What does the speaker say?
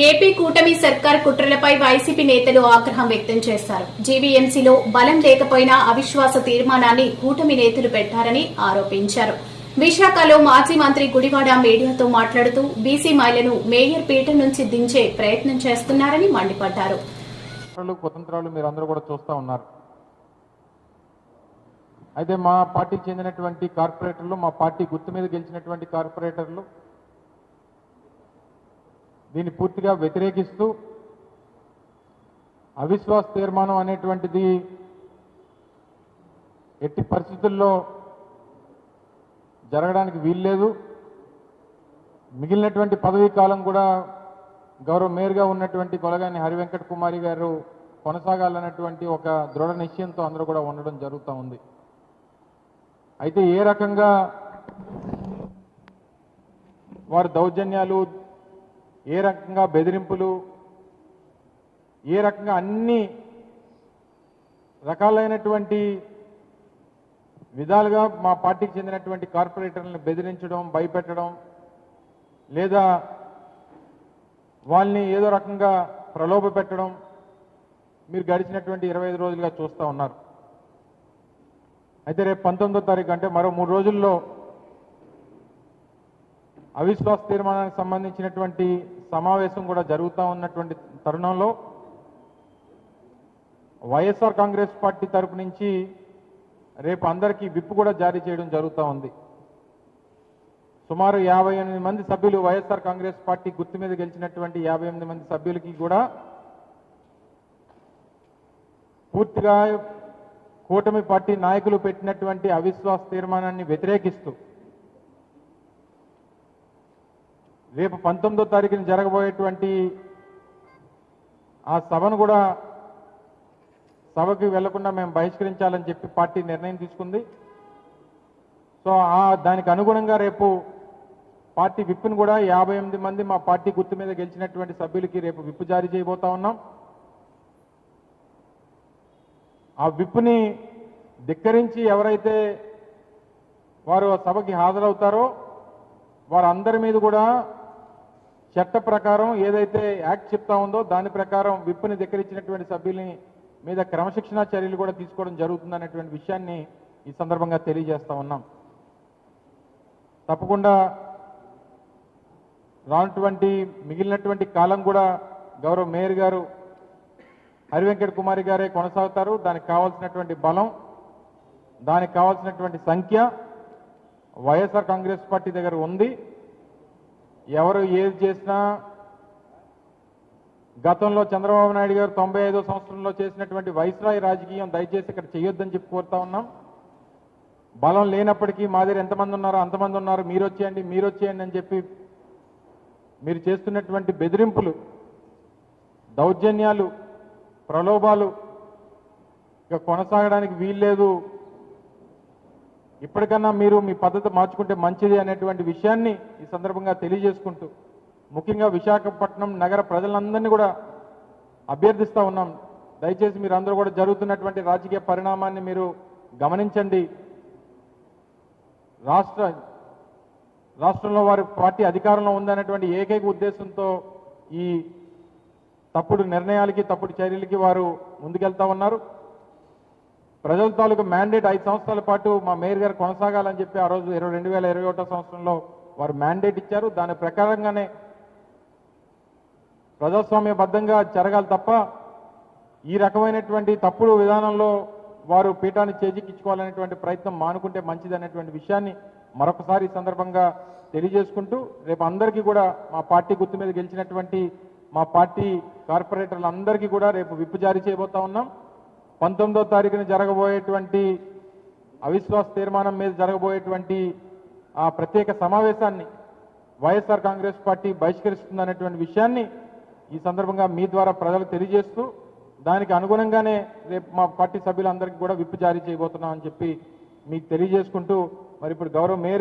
AP కూటమి సర్కార్ కుట్రలపై YCP నేతలు ఆగ్రహం వ్యక్తం చేశారు. జీవీఎంసీలో బలం లేకపోయినా అవిశ్వాస తీర్మానాన్ని కూటమి నేతలు పెట్టారని ఆరోపించారు. విశాఖలో మాజీ మంత్రి గుడివాడ మీడియాతో మాట్లాడుతూ బీసీ మహిళను మేయర్ పీఠం నుంచి దించే ప్రయత్నం చేస్తున్నారని మండిపడ్డారు. కూడా చూస్తూ ఉన్నారు. అయితే మా పార్టీకి చెందినటువంటి కార్పొరేటర్లు మా పార్టీ గుర్తు మీద గెలిచినటువంటి కార్పొరేటర్లు దీన్ని పూర్తిగా వ్యతిరేకిస్తూ అవిశ్వాస తీర్మానం అనేటువంటిది ఎట్టి పరిస్థితుల్లో జరగడానికి వీల్లేదు. మిగిలినటువంటి పదవీ కాలం కూడా గౌరవ మేయర్గా ఉన్నటువంటి కొలగాని హరివెంకట కుమారి గారు కొనసాగాలన్నటువంటి ఒక దృఢ నిశ్చయంతో అందరూ కూడా ఉండడం జరుగుతూ ఉంది. అయితే ఏ రకంగా వారి దౌర్జన్యాలు ఏ రకంగా బెదిరింపులు ఏ రకంగా అన్ని రకాలైనటువంటి విధాలుగా మా పార్టీకి చెందినటువంటి కార్పొరేటర్లను బెదిరించడం భయపెట్టడం లేదా వాళ్ళని ఏదో రకంగా ప్రలోభ పెట్టడం మీరు గడిచినటువంటి ఇరవై ఐదు రోజులుగా చూస్తూ ఉన్నారు. అయితే రేపు పంతొమ్మిదో తారీఖు అంటే మరో మూడు రోజుల్లో అవిశ్వాస తీర్మానానికి సంబంధించినటువంటి సమావేశం కూడా జరుగుతూ ఉన్నటువంటి తరుణంలో వైఎస్ఆర్ కాంగ్రెస్ పార్టీ తరపు నుంచి రేపు అందరికీ విప్ కూడా జారీ చేయడం జరుగుతూ ఉంది. సుమారు యాభై ఎనిమిది మంది సభ్యులు వైఎస్ఆర్ కాంగ్రెస్ పార్టీ గుర్తు మీద గెలిచినటువంటి యాభై ఎనిమిది మంది సభ్యులకి కూడా పూర్తిగా కూటమి పార్టీ నాయకులు పెట్టినటువంటి అవిశ్వాస తీర్మానాన్ని వ్యతిరేకిస్తూ రేపు పంతొమ్మిదో తారీఖున జరగబోయేటువంటి ఆ సభను కూడా సభకి వెళ్ళకుండా మేము బహిష్కరించాలని చెప్పి పార్టీ నిర్ణయం తీసుకుంది. సో ఆ దానికి అనుగుణంగా రేపు పార్టీ విప్పును కూడా యాభై ఎనిమిది మంది మా పార్టీ గుర్తు మీద గెలిచినటువంటి సభ్యులకి రేపు విప్పు జారీ చేయబోతా ఉన్నాం. ఆ విప్పుని ధిక్కరించి ఎవరైతే వారు ఆ సభకి హాజరవుతారో వారందరి మీద కూడా చట్ట ప్రకారం ఏదైతే యాక్ట్ చెప్తా ఉందో దాని ప్రకారం విప్పుని ధిక్కరించినటువంటి సభ్యుల్ని మీద క్రమశిక్షణా చర్యలు కూడా తీసుకోవడం జరుగుతుందనేటువంటి విషయాన్ని ఈ సందర్భంగా తెలియజేస్తా ఉన్నాం. తప్పకుండా రానటువంటి మిగిలినటువంటి కాలం కూడా గౌరవ మేయర్ గారు హరివెంకట కుమారి గారే కొనసాగుతారు. దానికి కావాల్సినటువంటి బలం దానికి కావాల్సినటువంటి సంఖ్య వైఎస్ఆర్ కాంగ్రెస్ పార్టీ దగ్గర ఉంది. ఎవరు ఏది చేసినా గతంలో చంద్రబాబు నాయుడు గారు తొంభై ఐదో సంవత్సరంలో చేసినటువంటి వైస్రాయ్ రాజకీయం దయచేసి ఇక్కడ చేయొద్దని చెప్పి కోరుతా ఉన్నాం. బలం లేనప్పటికీ మా దగ్గర ఎంతమంది ఉన్నారో అంతమంది ఉన్నారు. మీరు వచ్చేయండి మీరు వచ్చేయండి అని చెప్పి మీరు చేస్తున్నటువంటి బెదిరింపులు దౌర్జన్యాలు ప్రలోభాలు ఇక కొనసాగడానికి వీల్లేదు. ఇప్పటికన్నా మీరు మీ పద్ధతి మార్చుకుంటే మంచిది అనేటువంటి విషయాన్ని ఈ సందర్భంగా తెలియజేసుకుంటూ ముఖ్యంగా విశాఖపట్నం నగర ప్రజలందరినీ కూడా అభ్యర్థిస్తూ ఉన్నాం. దయచేసి మీరు అందరూ కూడా జరుగుతున్నటువంటి రాజకీయ పరిణామాన్ని మీరు గమనించండి. రాష్ట్ర రాష్ట్రంలో వారి పార్టీ అధికారంలో ఉందనేటువంటి ఏకైక ఉద్దేశంతో ఈ తప్పుడు నిర్ణయాలకి తప్పుడు చర్యలకి వారు ముందుకెళ్తా ఉన్నారు. ప్రజల తాలూకు మ్యాండేట్ ఐదు సంవత్సరాల పాటు మా మేయర్ గారు కొనసాగాలని చెప్పి ఆ రోజు ఇరవై రెండు వేల ఇరవై ఒకటో సంవత్సరంలో వారు మ్యాండేట్ ఇచ్చారు. దాని ప్రకారంగానే ప్రజాస్వామ్యబద్ధంగా జరగాలి తప్ప ఈ రకమైనటువంటి తప్పుడు విధానంలో వారు పీఠాన్ని చేజిక్కించుకోవాలనేటువంటి ప్రయత్నం మానుకుంటే మంచిది అనేటువంటి విషయాన్ని మరొకసారి సందర్భంగా తెలియజేసుకుంటూ రేపు అందరికీ కూడా మా పార్టీ గుర్తు మీద గెలిచినటువంటి మా పార్టీ కార్పొరేటర్లందరికీ కూడా రేపు విప్పు జారీ చేయబోతా ఉన్నాం. పంతొమ్మిదో తారీఖున జరగబోయేటువంటి అవిశ్వాస తీర్మానం మీద జరగబోయేటువంటి ఆ ప్రత్యేక సమావేశాన్ని వైఎస్ఆర్ కాంగ్రెస్ పార్టీ బహిష్కరిస్తుందనేటువంటి విషయాన్ని ఈ సందర్భంగా మీ ద్వారా ప్రజలకు తెలియజేస్తూ దానికి అనుగుణంగానే రేపు మా పార్టీ సభ్యులందరికీ కూడా విప్పు జారీ చేయబోతున్నాం అని చెప్పి మీకు తెలియజేసుకుంటూ మరి ఇప్పుడు గౌరవ మేయర్